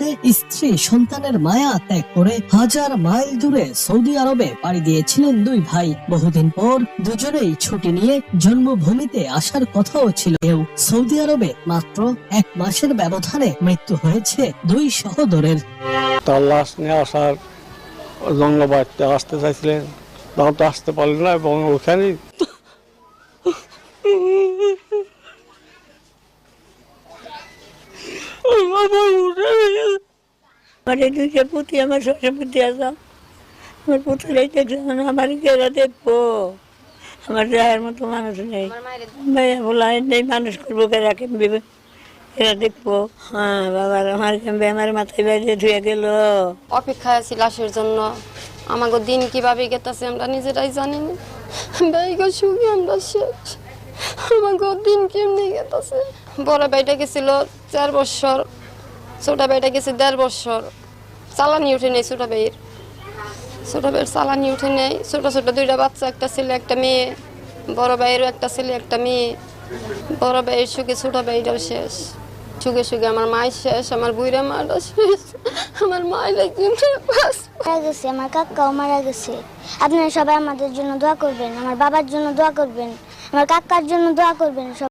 মুহূর্তে স্ত্রী সন্তানের মায়া ত্যাগ করে হাজার মাইল দূরে সৌদি আরবে পাড়ি দিয়েছিলেন দুই ভাই। বহুদিন পর দুজনেই ছুটি নিয়ে জন্মভূমিতে আসার কথাও ছিল। কেউ সৌদি আরবে মাত্র এক মাসের ব্যবধানে মৃত্যু হয়েছে দুই সহোদরের। তার লাশ নিয়ে আসার জঙ্গলবাড়িতে আসতে চাইছিলেন। তখন তো আসতে পারলেন না এবং ওখানেই আমার এই দুইটা পুঁতি আমার শ্বশুর পুঁতি আসাম আমার দেখলাম আমার কেরা দেখব আমার রায়ের মতো মানুষ নেই। ভাইয়া বলা নেই মানুষ করব কেরাকে ভেবে এরা দেখব হ্যাঁ বাবার আমার আমার মাথায় বাইরে ধুয়ে গেল। অপেক্ষায় আছি লাশের জন্য। আমাকে দিন কীভাবে গেতেছে আমরা নিজেরাই জানি না। সুখী আমরা শেষ। আমাকে দিন কেমনি গেতেছে? বড় ভাইটা গেছিল চার বছর। ছোট ভাইটা গেছে দেড় বছর। চালানি উঠে নেই ছোট ভাইয়ের ছোট ভাইয়ের চালানি উঠে নেই। ছোট ছোট দুইটা বাচ্চা, একটা ছেলে, একটা মেয়ে। বড় ভাইয়েরও একটা ছেলে, একটা মেয়ে। বড় ভাইয়ের সুখে ছোট ভাইটাও শেষ। সুখে সুখে আমার মায়ের শেষ, আমার বুড়া মাটা শেষ, আমার মায়ের মারা গেছে, আমার কাকাও মারা গেছে। আপনারা সবাই আমাদের জন্য দোয়া করবেন, আমার বাবার জন্য দোয়া করবেন, আমার কাকার জন্য দোয়া করবেন সব